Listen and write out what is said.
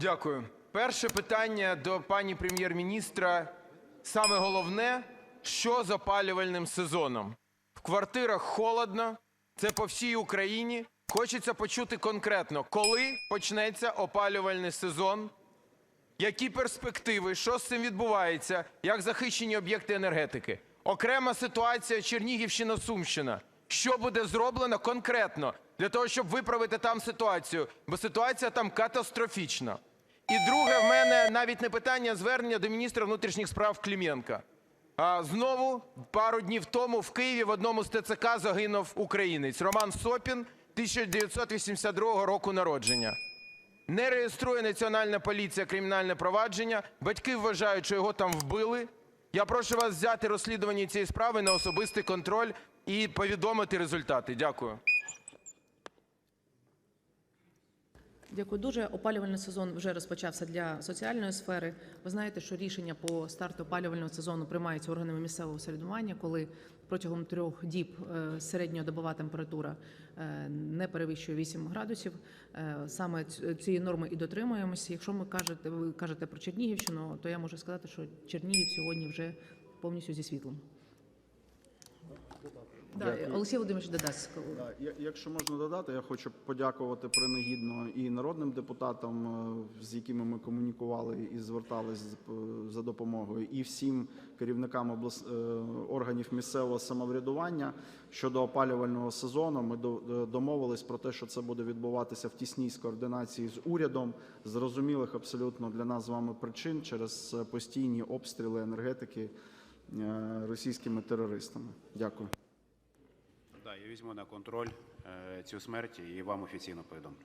Дякую. Перше питання до пані Прем'єр-міністра. Саме головне, що з опалювальним сезоном? В квартирах холодно, це по всій Україні. Хочеться почути конкретно, коли почнеться опалювальний сезон, які перспективи, що з цим відбувається, як захищені об'єкти енергетики. Окрема ситуація Чернігівщина, Сумщина. Що буде зроблено конкретно для того, щоб виправити там ситуацію? Бо ситуація там катастрофічна. І друге, в мене навіть не питання, а звернення до міністра внутрішніх справ Клименка. Знову пару днів тому в Києві в одному з ТЦК загинув українець Роман Сопін, 1982 року народження. Не реєструє Національна поліція кримінальне провадження. Батьки вважають, що його там вбили. Я прошу вас взяти розслідування цієї справи на особистий контроль і повідомити результати. Дякую. Дякую дуже. Опалювальний сезон вже розпочався для соціальної сфери. Ви знаєте, що рішення по старту опалювального сезону приймаються органами місцевого самоврядування, коли протягом трьох діб е, середньодобова температура е, не перевищує 8 градусів. Е, Саме цієї норми і дотримуємося. Якщо ми кажете, ви кажете про Чернігівщину, то я можу сказати, що Чернігів сьогодні вже повністю зі світлом. Да, Олексій Володимирович додасть. Да, я- Якщо можна додати, я хочу подякувати принагідно і народним депутатам, е, з якими ми комунікували і звертались з- п- за допомогою, і всім керівникам облас... е, органів місцевого самоврядування щодо опалювального сезону. Ми до- е, домовились про те, що це буде відбуватися в тісній координації з урядом, зрозумілих абсолютно для нас з вами причин через е, постійні обстріли енергетики е, російськими терористами. Дякую. Да, я візьму на контроль е, цю смерть і вам офіційно повідомлю.